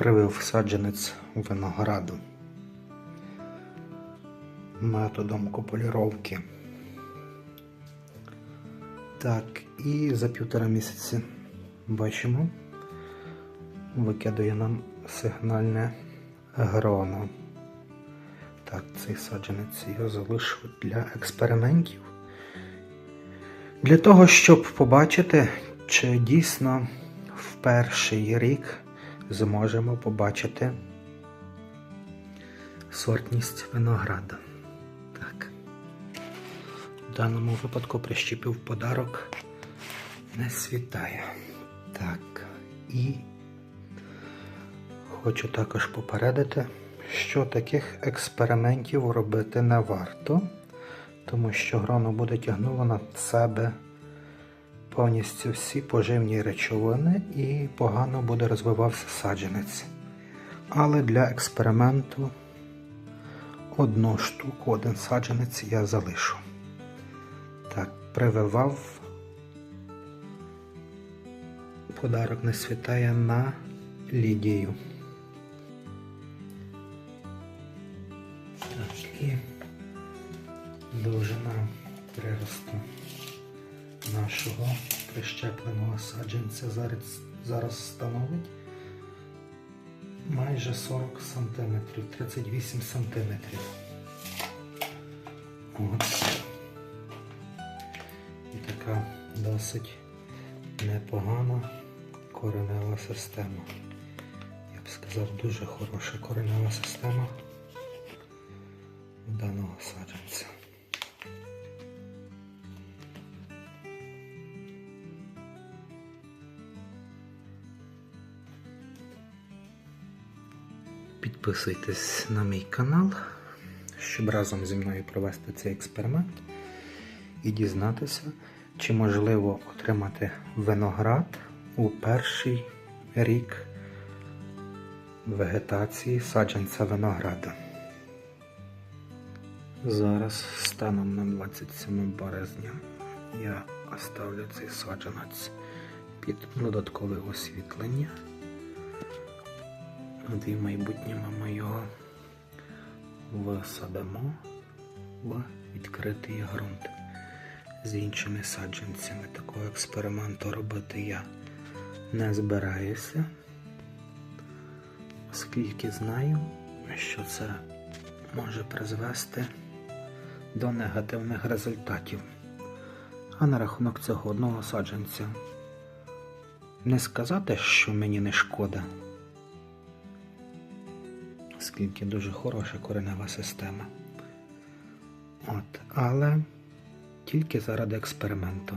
привив саджанець винограду методом копуліровки. Так, і за півтора місяці бачимо, викидує нам сигнальне гроно. Так, цей саджанець його залишу для експериментів. Для того, щоб побачити, чи дійсно в перший рік зможемо побачити сортність винограда. Так. В даному випадку прищепив подарок не світає. Так. І хочу також попередити, що таких експериментів робити не варто, тому що гроно буде тягнуло на себе повністю всі поживні речовини і погано буде розвивався саджанець. Але для експерименту одну штуку, один саджанець я залишу. Так, прививав. Подарок не світає на Лідію. Так, і довжина приросту нашого прищепленого саджанця зараз, зараз становить майже 40 см, 38 см. От. І така досить непогана коренева система. Я б сказав, дуже хороша коренева система даного саджанця. Підписуйтесь на мій канал, щоб разом зі мною провести цей експеримент і дізнатися, чи можливо отримати виноград у перший рік вегетації саджанця винограда. Зараз станом на 27 березня я оставлю цей саджанець під додаткове освітлення. І в майбутньому ми його висадимо в відкритий ґрунт з іншими саджанцями. Такого експерименту робити я не збираюся, оскільки знаю, що це може призвести до негативних результатів. А на рахунок цього одного саджанця не сказати, що мені не шкода оскільки дуже хороша коренева система. От, але тільки заради експерименту.